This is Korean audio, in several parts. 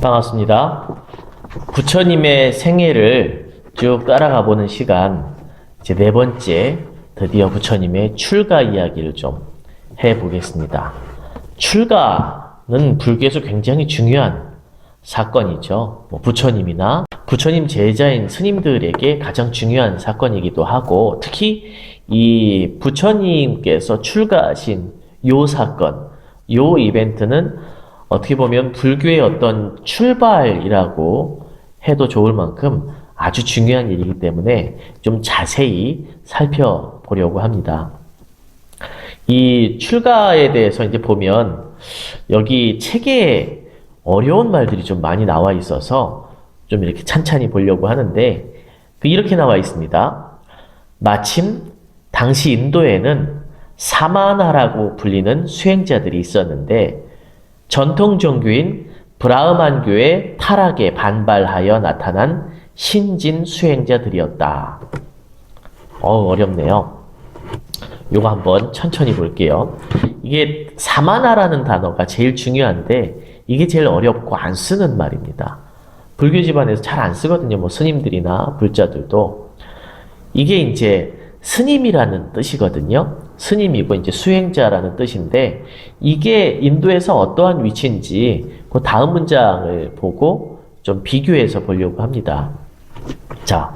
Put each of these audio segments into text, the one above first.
반갑습니다. 부처님의 생애를 쭉 따라가 보는 시간, 이제 네 번째, 드디어 부처님의 출가 이야기를 좀 해보겠습니다. 출가는 불교에서 굉장히 중요한 사건이죠. 뭐 부처님이나 부처님 제자인 스님들에게 가장 중요한 사건이기도 하고, 특히 이 부처님께서 출가하신 요 사건, 요 이벤트는 어떻게 보면 불교의 어떤 출발이라고 해도 좋을 만큼 아주 중요한 일이기 때문에 좀 자세히 살펴보려고 합니다. 이 출가에 대해서 이제 보면 여기 책에 어려운 말들이 좀 많이 나와 있어서 좀 이렇게 찬찬히 보려고 하는데 그 이렇게 나와 있습니다. 마침 당시 인도에는 사마나라고 불리는 수행자들이 있었는데 전통 종교인 브라흐만교의 타락에 반발하여 나타난 신진 수행자들이었다. 어, 어렵네요. 요거 한번 천천히 볼게요. 이게 사마나라는 단어가 제일 중요한데 이게 제일 어렵고 안 쓰는 말입니다. 불교 집안에서 잘 안 쓰거든요. 뭐 스님들이나 불자들도. 이게 이제 스님이라는 뜻이거든요. 스님이고 이제 수행자라는 뜻인데 이게 인도에서 어떠한 위치인지 그 다음 문장을 보고 좀 비교해서 보려고 합니다. 자,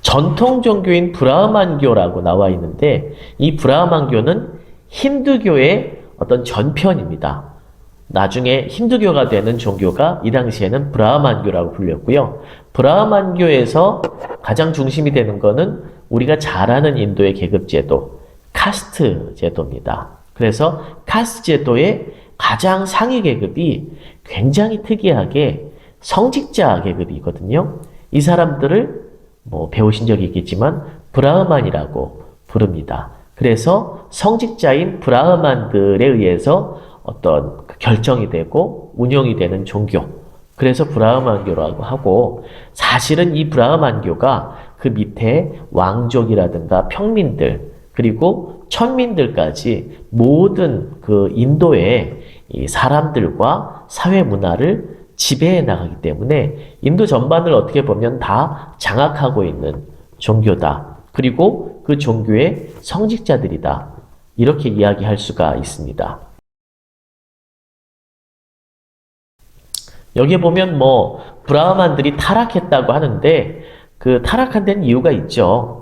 전통 종교인 브라흐만교라고 나와 있는데 이 브라흐만교는 힌두교의 어떤 전편입니다. 나중에 힌두교가 되는 종교가 이 당시에는 브라흐만교라고 불렸고요. 브라흐만교에서 가장 중심이 되는 거는 우리가 잘 아는 인도의 계급 제도, 카스트 제도입니다. 그래서 카스트 제도의 가장 상위 계급이 굉장히 특이하게 성직자 계급이거든요. 이 사람들을 뭐 배우신 적이 있겠지만 브라흐만이라고 부릅니다. 그래서 성직자인 브라흐만들에 의해서 어떤 그 결정이 되고 운영이 되는 종교. 그래서 브라흐만교라고 하고 사실은 이 브라흐만교가 그 밑에 왕족이라든가 평민들 그리고 천민들까지 모든 그 인도의 이 사람들과 사회 문화를 지배해 나가기 때문에 인도 전반을 어떻게 보면 다 장악하고 있는 종교다. 그리고 그 종교의 성직자들이다. 이렇게 이야기할 수가 있습니다. 여기에 보면 뭐 브라흐만들이 타락했다고 하는데 그 타락한 데는 이유가 있죠.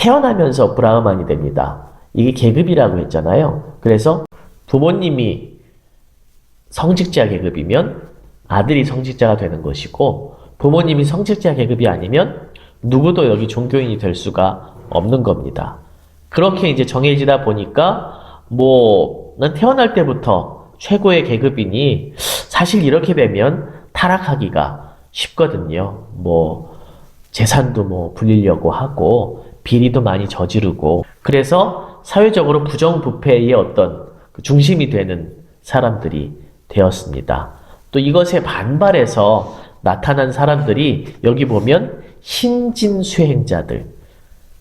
태어나면서 브라흐만이 됩니다. 이게 계급이라고 했잖아요. 그래서 부모님이 성직자 계급이면 아들이 성직자가 되는 것이고 부모님이 성직자 계급이 아니면 누구도 여기 종교인이 될 수가 없는 겁니다. 그렇게 이제 정해지다 보니까 뭐는 태어날 때부터 최고의 계급이니 사실 이렇게 되면 타락하기가 쉽거든요. 뭐 재산도 뭐 불리려고 하고 비리도 많이 저지르고 그래서 사회적으로 부정부패의 어떤 그 중심이 되는 사람들이 되었습니다. 또 이것에 반발해서 나타난 사람들이 여기 보면 신진 수행자들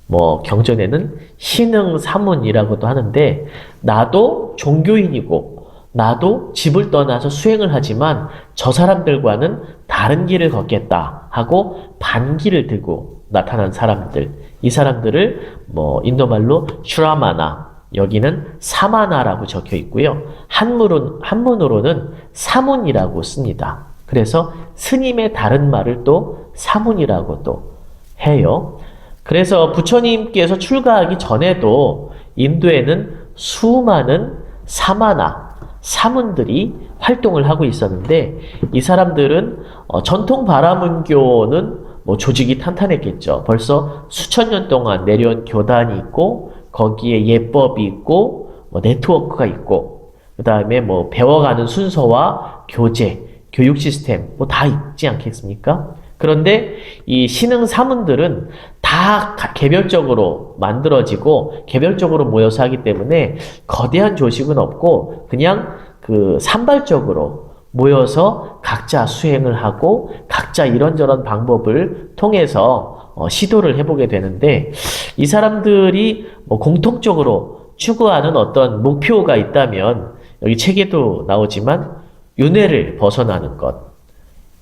뭐 경전에는 신흥 사문이라고도 하는데 나도 종교인이고 나도 집을 떠나서 수행을 하지만 저 사람들과는 다른 길을 걷겠다 하고 반기를 들고 나타난 사람들 이 사람들을 뭐 인도말로 슈라마나 여기는 사마나라고 적혀 있고요. 한문으로, 한문으로는 사문이라고 씁니다. 그래서 스님의 다른 말을 또 사문이라고 또 해요. 그래서 부처님께서 출가하기 전에도 인도에는 수많은 사마나, 사문들이 활동을 하고 있었는데 이 사람들은 어, 전통 바라문교는 뭐 조직이 탄탄했겠죠. 벌써 수천 년 동안 내려온 교단이 있고 거기에 예법이 있고 뭐 네트워크가 있고 그 다음에 뭐 배워가는 순서와 교재, 교육 시스템 뭐 다 있지 않겠습니까? 그런데 이 신흥 사문들은 다 개별적으로 만들어지고 개별적으로 모여서 하기 때문에 거대한 조직은 없고 그냥 그 산발적으로 모여서 각자 수행을 하고 각자 이런저런 방법을 통해서 어, 시도를 해보게 되는데 이 사람들이 뭐 공통적으로 추구하는 어떤 목표가 있다면 여기 책에도 나오지만 윤회를 벗어나는 것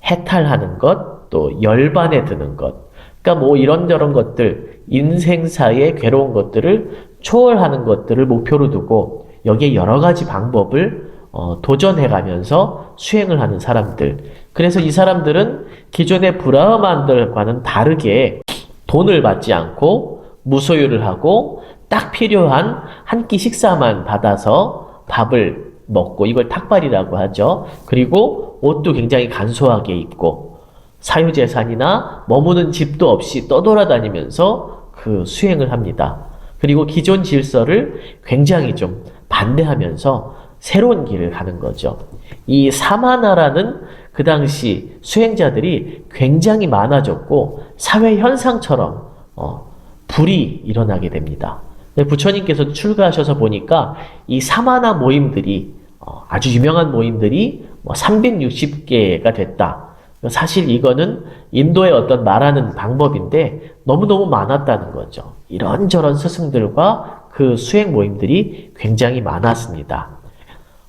해탈하는 것, 또 열반에 드는 것. 그러니까 뭐 이런저런 것들, 인생사의 괴로운 것들을 초월하는 것들을 목표로 두고 여기에 여러 가지 방법을 어, 도전해가면서 수행을 하는 사람들. 그래서 이 사람들은 기존의 브라흐만들과는 다르게 돈을 받지 않고 무소유를 하고 딱 필요한 한 끼 식사만 받아서 밥을 먹고 이걸 탁발이라고 하죠. 그리고 옷도 굉장히 간소하게 입고 사유재산이나 머무는 집도 없이 떠돌아다니면서 그 수행을 합니다. 그리고 기존 질서를 굉장히 좀 반대하면서 새로운 길을 가는 거죠. 이 사마나라는 그 당시 수행자들이 굉장히 많아졌고 사회 현상처럼 어, 불이 일어나게 됩니다. 부처님께서 출가하셔서 보니까 이 사마나 모임들이 어, 아주 유명한 모임들이 뭐 360개가 됐다. 사실 이거는 인도의 어떤 말하는 방법인데 너무너무 많았다는 거죠. 이런저런 스승들과 그 수행 모임들이 굉장히 많았습니다.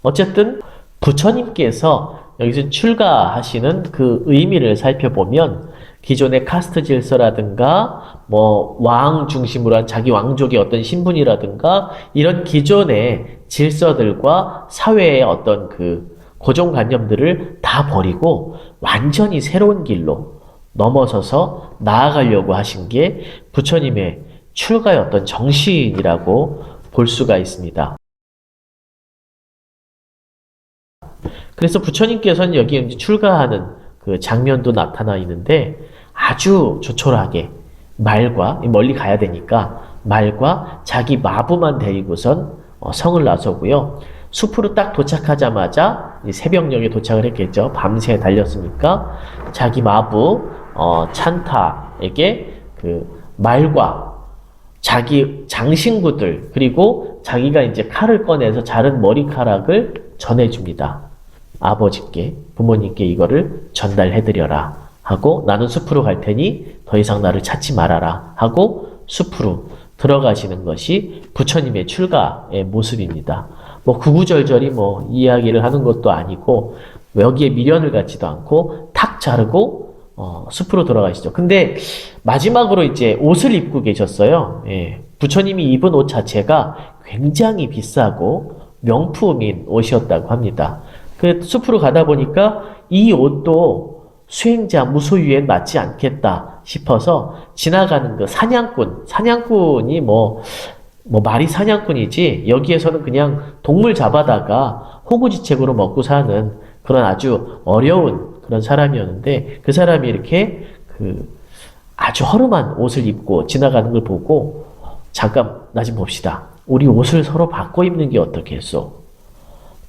어쨌든 부처님께서 여기서 출가하시는 그 의미를 살펴보면 기존의 카스트 질서라든가 뭐 왕 중심으로 한 자기 왕족의 어떤 신분이라든가 이런 기존의 질서들과 사회의 어떤 그 고정관념들을 다 버리고 완전히 새로운 길로 넘어서서 나아가려고 하신 게 부처님의 출가의 어떤 정신이라고 볼 수가 있습니다. 그래서 부처님께서는 여기에 출가하는 그 장면도 나타나 있는데 아주 조촐하게 말과 멀리 가야 되니까 말과 자기 마부만 데리고선 어, 성을 나서고요. 숲으로 딱 도착하자마자 새벽녘에 도착을 했겠죠. 밤새 달렸으니까 자기 마부 어, 찬타에게 그 말과 자기 장신구들 그리고 자기가 이제 칼을 꺼내서 자른 머리카락을 전해줍니다. 아버지께 부모님께 이거를 전달해드려라 하고 나는 숲으로 갈 테니 더 이상 나를 찾지 말아라 하고 숲으로 들어가시는 것이 부처님의 출가의 모습입니다. 뭐 구구절절히 뭐 이야기를 하는 것도 아니고 여기에 미련을 갖지도 않고 탁 자르고 어, 숲으로 돌아가시죠. 근데 마지막으로 이제 옷을 입고 계셨어요. 예. 부처님이 입은 옷 자체가 굉장히 비싸고 명품인 옷이었다고 합니다. 그 숲으로 가다 보니까 이 옷도 수행자 무소유엔 맞지 않겠다 싶어서 지나가는 그 사냥꾼, 사냥꾼이 뭐, 뭐 말이 사냥꾼이지 여기에서는 그냥 동물 잡아다가 호구지책으로 먹고 사는 그런 아주 어려운 그런 사람이었는데 그 사람이 이렇게 그 아주 허름한 옷을 입고 지나가는 걸 보고 잠깐 나 좀 봅시다. 우리 옷을 서로 바꿔 입는 게 어떻겠소?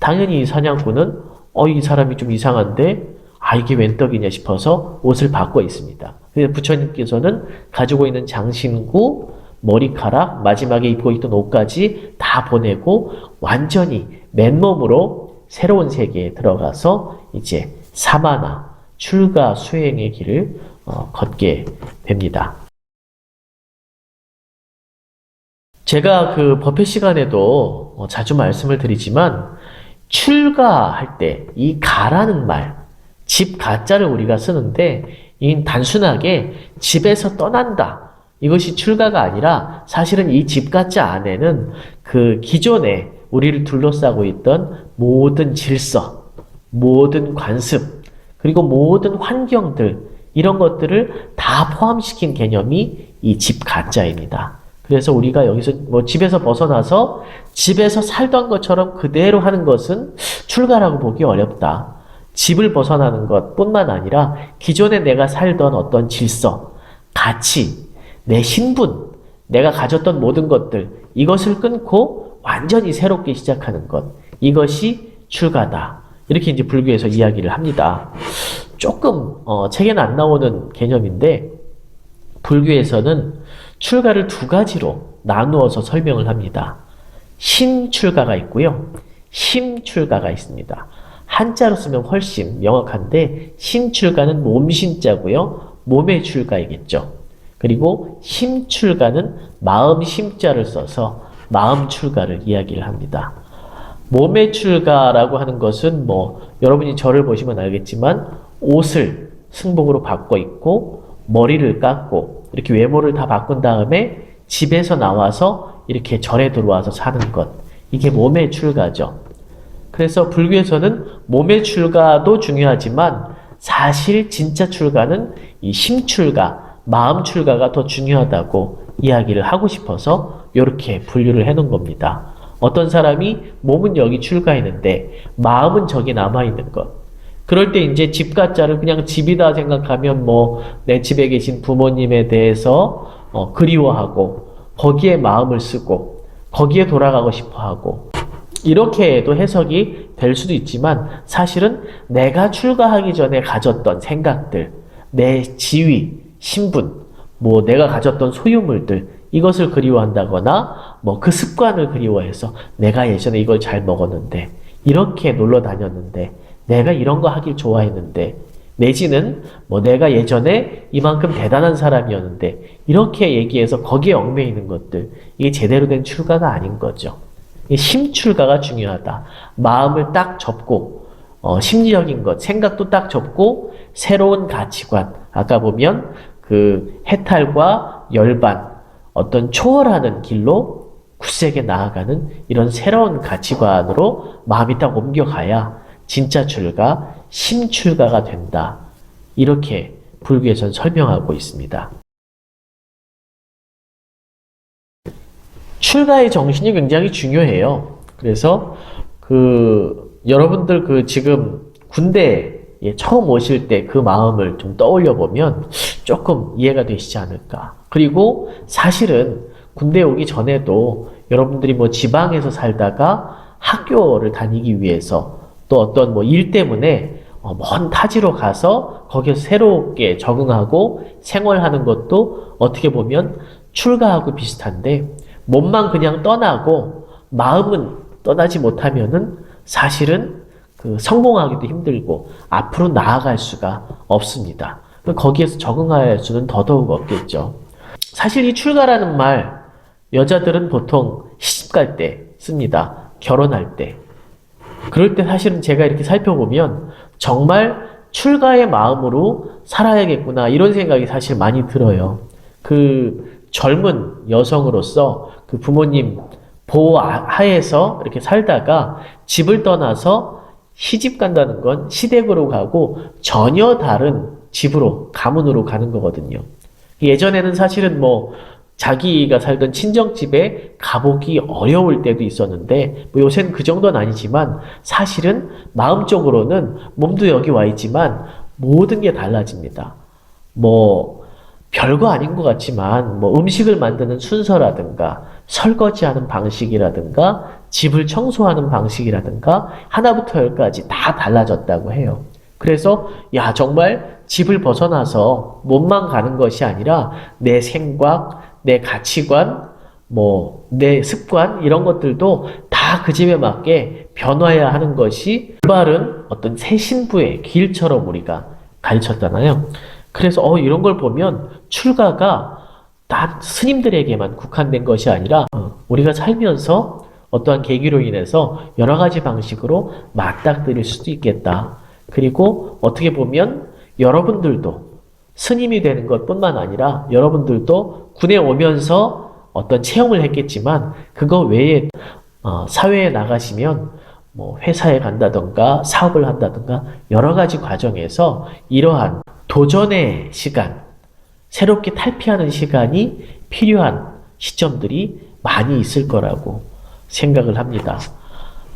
당연히 이 사냥꾼은 어, 이 사람이 좀 이상한데 아, 이게 웬 떡이냐 싶어서 옷을 바꿔 있습니다. 그래서 부처님께서는 가지고 있는 장신구, 머리카락, 마지막에 입고 있던 옷까지 다 보내고 완전히 맨몸으로 새로운 세계에 들어가서 이제 사마나, 출가 수행의 길을 어, 걷게 됩니다. 제가 그 법회 시간에도 어, 자주 말씀을 드리지만 출가할 때 이 가라는 말, 집 가자를 우리가 쓰는데 이 단순하게 집에서 떠난다. 이것이 출가가 아니라 사실은 이 집 가자 안에는 그 기존에 우리를 둘러싸고 있던 모든 질서, 모든 관습, 그리고 모든 환경들, 이런 것들을 다 포함시킨 개념이 이 집 가자입니다. 그래서 우리가 여기서 뭐 집에서 벗어나서 집에서 살던 것처럼 그대로 하는 것은 출가라고 보기 어렵다. 집을 벗어나는 것 뿐만 아니라 기존에 내가 살던 어떤 질서, 가치, 내 신분, 내가 가졌던 모든 것들, 이것을 끊고 완전히 새롭게 시작하는 것. 이것이 출가다. 이렇게 이제 불교에서 이야기를 합니다. 조금, 어, 책에는 안 나오는 개념인데, 불교에서는 출가를 두 가지로 나누어서 설명을 합니다. 신출가가 있고요. 심 출가가 있습니다. 한자로 쓰면 훨씬 명확한데 신출가는 몸신자고요. 몸의 출가이겠죠. 그리고 심 출가는 마음 심자를 써서 마음 출가를 이야기를 합니다. 몸의 출가라고 하는 것은 뭐 여러분이 저를 보시면 알겠지만 옷을 승복으로 바꿔 입고 머리를 깎고 이렇게 외모를 다 바꾼 다음에 집에서 나와서 이렇게 절에 들어와서 사는 것. 이게 몸의 출가죠. 그래서 불교에서는 몸의 출가도 중요하지만 사실 진짜 출가는 이 심출가, 마음 출가가 더 중요하다고 이야기를 하고 싶어서 이렇게 분류를 해놓은 겁니다. 어떤 사람이 몸은 여기 출가했는데 마음은 저기 남아있는 것. 그럴 때 이제 집가자를 그냥 집이다 생각하면 뭐 내 집에 계신 부모님에 대해서 어, 그리워하고 거기에 마음을 쓰고 거기에 돌아가고 싶어 하고 이렇게도 해석이 될 수도 있지만 사실은 내가 출가하기 전에 가졌던 생각들, 내 지위, 신분, 뭐 내가 가졌던 소유물들 이것을 그리워한다거나 뭐 그 습관을 그리워해서 내가 예전에 이걸 잘 먹었는데 이렇게 놀러 다녔는데 내가 이런 거 하길 좋아했는데 내지는 뭐 내가 예전에 이만큼 대단한 사람이었는데 이렇게 얘기해서 거기에 얽매이는 것들 이게 제대로 된 출가가 아닌 거죠. 이 심출가가 중요하다. 마음을 딱 접고 어, 심리적인 것, 생각도 딱 접고 새로운 가치관. 아까 보면 그 해탈과 열반, 어떤 초월하는 길로 굳세게 나아가는 이런 새로운 가치관으로 마음이 딱 옮겨가야 진짜 출가, 심출가가 된다. 이렇게 불교에서는 설명하고 있습니다. 출가의 정신이 굉장히 중요해요. 그래서 그 여러분들 그 지금 군대에 처음 오실 때 그 마음을 좀 떠올려 보면 조금 이해가 되시지 않을까. 그리고 사실은 군대 오기 전에도 여러분들이 뭐 지방에서 살다가 학교를 다니기 위해서 또 어떤 뭐 일 때문에 어, 먼 타지로 가서 거기서 새롭게 적응하고 생활하는 것도 어떻게 보면 출가하고 비슷한데 몸만 그냥 떠나고 마음은 떠나지 못하면은 사실은 그 성공하기도 힘들고 앞으로 나아갈 수가 없습니다. 거기에서 적응할 수는 더더욱 없겠죠. 사실 이 출가라는 말 여자들은 보통 시집 갈 때 씁니다. 결혼할 때. 그럴 때 사실은 제가 이렇게 살펴보면 정말 출가의 마음으로 살아야겠구나 이런 생각이 사실 많이 들어요. 그 젊은 여성으로서 그 부모님 보호 하에서 이렇게 살다가 집을 떠나서 시집 간다는 건 시댁으로 가고 전혀 다른 집으로 가문으로 가는 거거든요. 예전에는 사실은 뭐 자기가 살던 친정집에 가보기 어려울 때도 있었는데 뭐 요새는 그 정도는 아니지만 사실은 마음적으로는 몸도 여기 와 있지만 모든 게 달라집니다. 뭐 별거 아닌 것 같지만 뭐 음식을 만드는 순서라든가 설거지하는 방식이라든가 집을 청소하는 방식이라든가 하나부터 열까지 다 달라졌다고 해요. 그래서 야 정말 집을 벗어나서 몸만 가는 것이 아니라 내 생각, 내 가치관, 뭐 내 습관 이런 것들도 다 그 집에 맞게 변화해야 하는 것이 올바른 어떤 새 신부의 길처럼 우리가 가르쳤잖아요. 그래서 어 이런 걸 보면 출가가 다 스님들에게만 국한된 것이 아니라 어, 우리가 살면서 어떠한 계기로 인해서 여러 가지 방식으로 맞닥뜨릴 수도 있겠다. 그리고 어떻게 보면 여러분들도 스님이 되는 것 뿐만 아니라 여러분들도 군에 오면서 어떤 체험을 했겠지만 그거 외에 어, 사회에 나가시면 뭐 회사에 간다던가 사업을 한다던가 여러 가지 과정에서 이러한 도전의 시간, 새롭게 탈피하는 시간이 필요한 시점들이 많이 있을 거라고 생각을 합니다.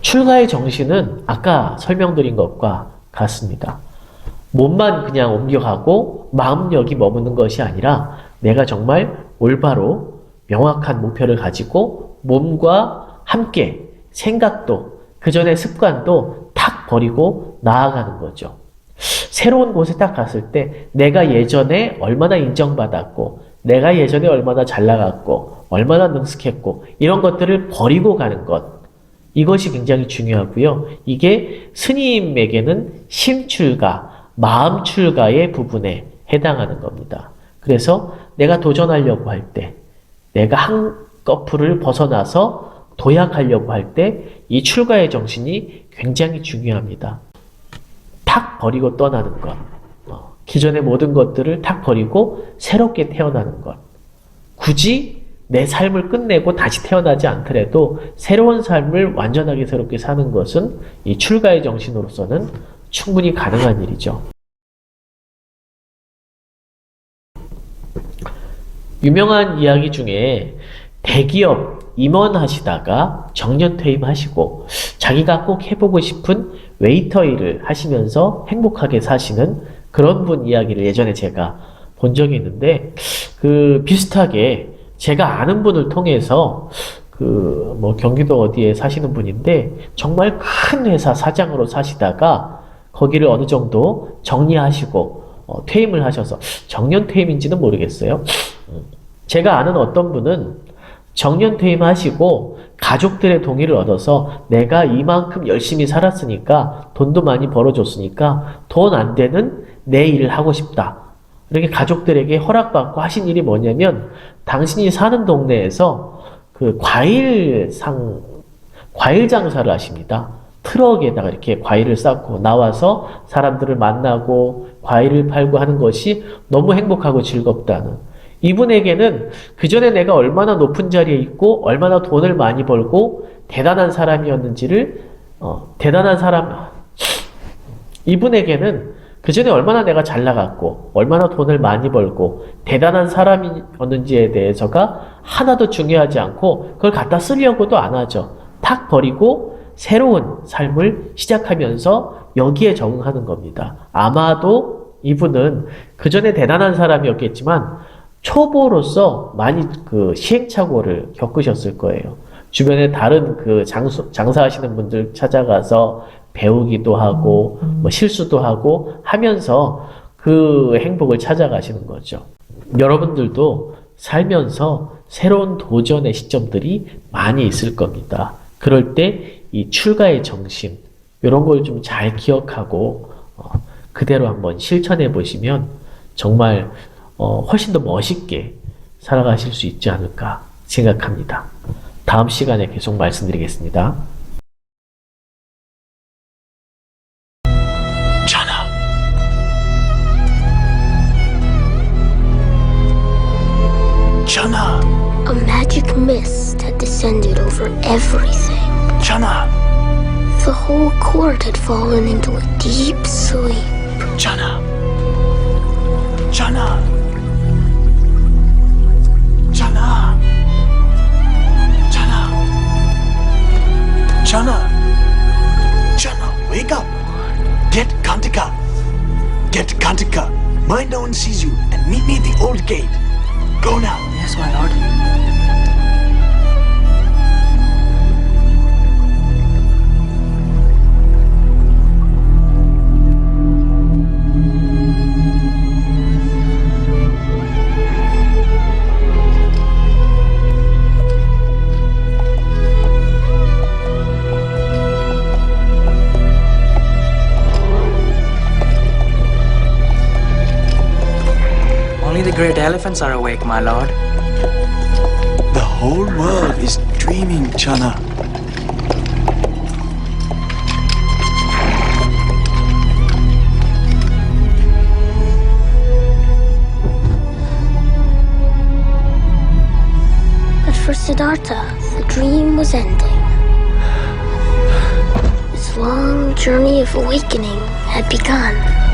출가의 정신은 아까 설명드린 것과 같습니다. 몸만 그냥 옮겨가고 마음 여기 머무는 것이 아니라 내가 정말 올바로 명확한 목표를 가지고 몸과 함께 생각도 그 전에 습관도 탁 버리고 나아가는 거죠. 새로운 곳에 딱 갔을 때 내가 예전에 얼마나 인정받았고 내가 예전에 얼마나 잘 나갔고 얼마나 능숙했고 이런 것들을 버리고 가는 것 이것이 굉장히 중요하고요. 이게 스님에게는 심출가, 마음출가의 부분에 해당하는 겁니다. 그래서 내가 도전하려고 할 때, 내가 한꺼풀을 벗어나서 도약하려고 할 때 이 출가의 정신이 굉장히 중요합니다. 탁 버리고 떠나는 것. 기존의 모든 것들을 탁 버리고 새롭게 태어나는 것. 굳이 내 삶을 끝내고 다시 태어나지 않더라도 새로운 삶을 완전하게 새롭게 사는 것은 이 출가의 정신으로서는 충분히 가능한 일이죠. 유명한 이야기 중에 대기업 임원 하시다가 정년 퇴임하시고 자기가 꼭 해보고 싶은 웨이터 일을 하시면서 행복하게 사시는 그런 분 이야기를 예전에 제가 본 적이 있는데 그 비슷하게 제가 아는 분을 통해서 그 뭐 경기도 어디에 사시는 분인데 정말 큰 회사 사장으로 사시다가 거기를 어느 정도 정리하시고 어, 퇴임을 하셔서 정년 퇴임인지는 모르겠어요. 제가 아는 어떤 분은 정년 퇴임하시고 가족들의 동의를 얻어서 내가 이만큼 열심히 살았으니까 돈도 많이 벌어줬으니까 돈 안 되는 내 일을 하고 싶다. 이렇게 가족들에게 허락받고 하신 일이 뭐냐면 당신이 사는 동네에서 그 과일 상 과일 장사를 하십니다. 트럭에다가 이렇게 과일을 쌓고 나와서 사람들을 만나고 과일을 팔고 하는 것이 너무 행복하고 즐겁다는 이분에게는 그 전에 내가 얼마나 높은 자리에 있고 얼마나 돈을 많이 벌고 대단한 사람이었는지를 어, 대단한 사람 이분에게는 그 전에 얼마나 내가 잘 나갔고 얼마나 돈을 많이 벌고 대단한 사람이었는지에 대해서가 하나도 중요하지 않고 그걸 갖다 쓰려고도 안 하죠. 탁 버리고 새로운 삶을 시작하면서 여기에 적응하는 겁니다. 아마도 이분은 그 전에 대단한 사람이었겠지만 초보로서 많이 그 시행착오를 겪으셨을 거예요. 주변에 다른 그 장수, 장사하시는 분들 찾아가서 배우기도 하고, 뭐 실수도 하고 하면서 그 행복을 찾아가시는 거죠. 여러분들도 살면서 새로운 도전의 시점들이 많이 있을 겁니다. 그럴 때 이 출가의 정신, 이런 걸 좀 잘 기억하고, 어, 그대로 한번 실천해 보시면 정말 어, 훨씬 더 멋있게 살아가실 수 있지 않을까 생각합니다. 다음 시간에 계속 말씀드리겠습니다. Chana. Chana. A magic mist had descended over everything. Chana. The whole court had fallen into a deep sleep. Chana. Chana. Chana. Chana, wake up. Get Kantika. Get Kantika. Mind no one sees you and meet me at the old gate. Go now. Yes, my lord. Elephants are awake, my lord. The whole world is dreaming, Chana. But for Siddhartha, the dream was ending. His long journey of awakening had begun.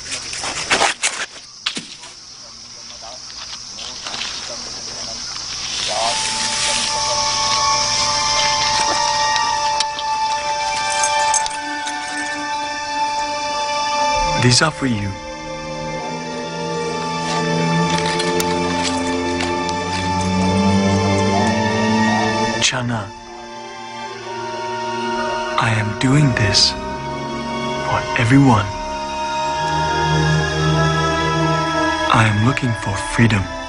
These are for you. Chana, I am doing this for everyone. I am looking for freedom.